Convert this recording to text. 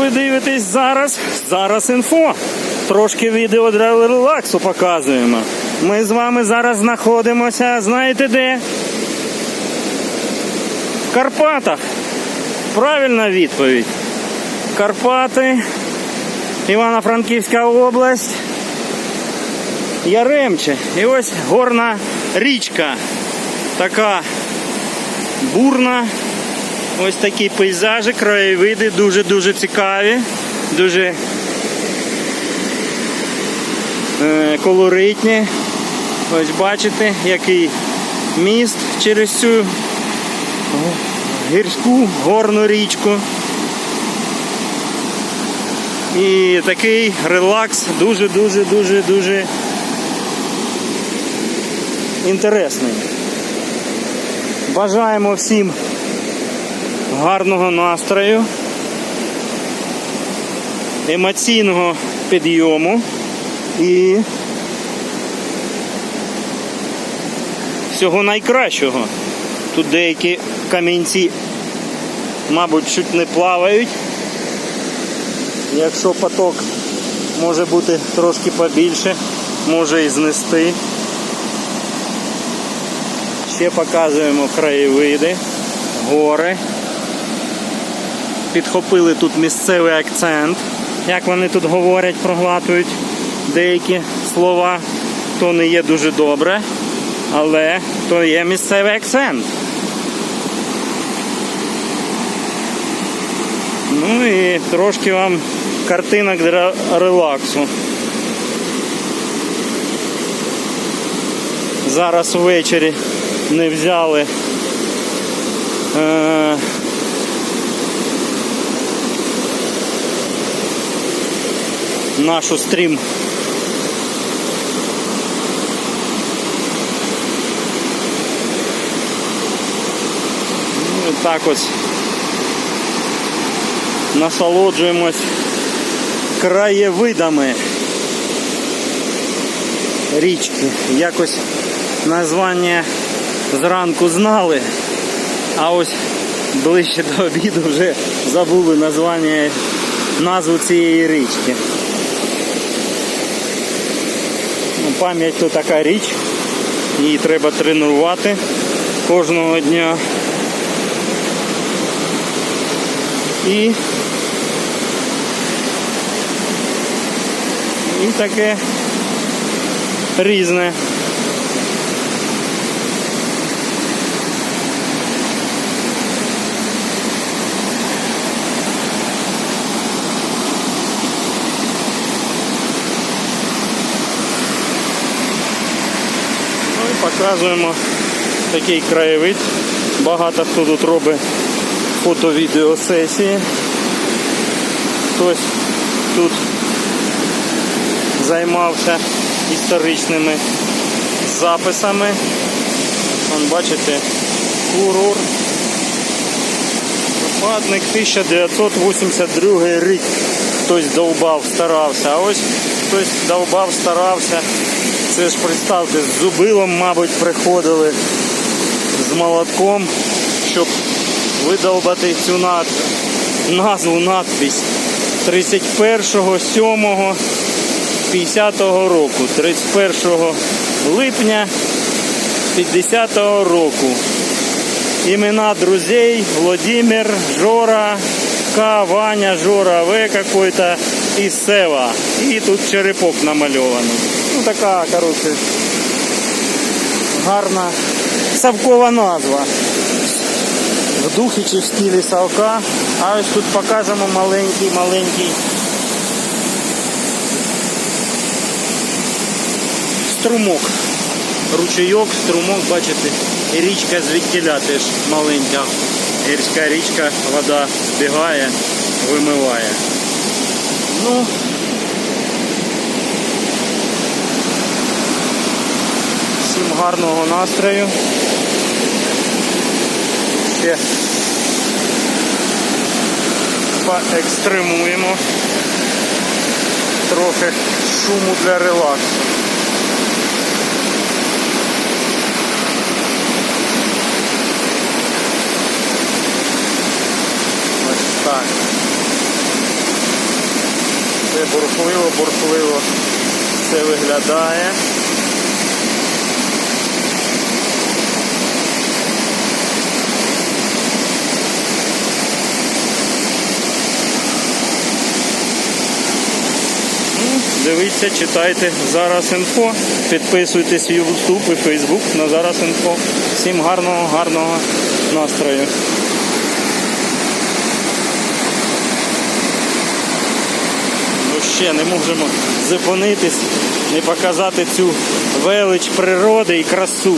Ви дивитесь зараз, зараз інфо. Трошки відео для релаксу показуємо. Ми з вами зараз знаходимося, знаєте де? В Карпатах. Правильна відповідь. Карпати, Івано-Франківська область, Яремче. І ось горна річка. Така бурна. Ось такі пейзажі, краєвиди дуже-дуже цікаві, дуже е, колоритні. Ось бачите, який міст через цю гірську горну річку. І такий релакс дуже-дуже дуже дуже інтересний. Бажаємо всім гарного настрою, емоційного підйому і всього найкращого. Тут деякі камінці, мабуть, чуть не плавають. Якщо поток може бути трошки побільше, може і знести. Ще показуємо краєвиди, гори. Підхопили тут місцевий акцент. Як вони тут говорять, проглатують деякі слова, то не є дуже добре, але то є місцевий акцент. Ну і трошки вам картинок для релаксу. Зараз ввечері не взяли е, нашу стрім. Ну, так ось насолоджуємось краєвидами річки. Якось названня зранку знали, а ось ближче до обіду вже забули названня назву цієї річки. Ну, Пам'ять то така річ, її треба тренувати кожного дня. І, і таке різне. Ну і показуємо такий краєвид. Багато хто тут робить фото-відеосесії. Хтось тут займався історичними записами. Вон, бачите, курорт. Западник 1982 рік. Хтось довбав, старався. А ось хтось довбав, старався. Це ж представте, з зубилом, мабуть, приходили з молотком, щоб видовбати цю над... назву надпись 31.07.50 року. 31 липня 50 року. Имена друзей Владимир, Жора, К, Ваня, Жора, В какой-то и Сева. И тут черепок намальований. Ну така, коротше, гарна совкова назва. В духі чи в стилі совка. А ось тут покажемо маленький, маленький струмок. Ручейок, струмок, бачите, і річка звідтіля теж маленька. Гірська річка, вода збігає, вимиває. Ну, гарного настрою. Ще поекстремуємо. Трохи шуму для релаксу. Ось так. Все бурхливо, бурхливо все виглядає. Ну, Дивіться, читайте зараз інфо. Підписуйтесь в YouTube і Facebook на зараз інфо. Всім гарного, гарного настрою. Ну ще не можемо зупинитись, не показати цю велич природи і красу.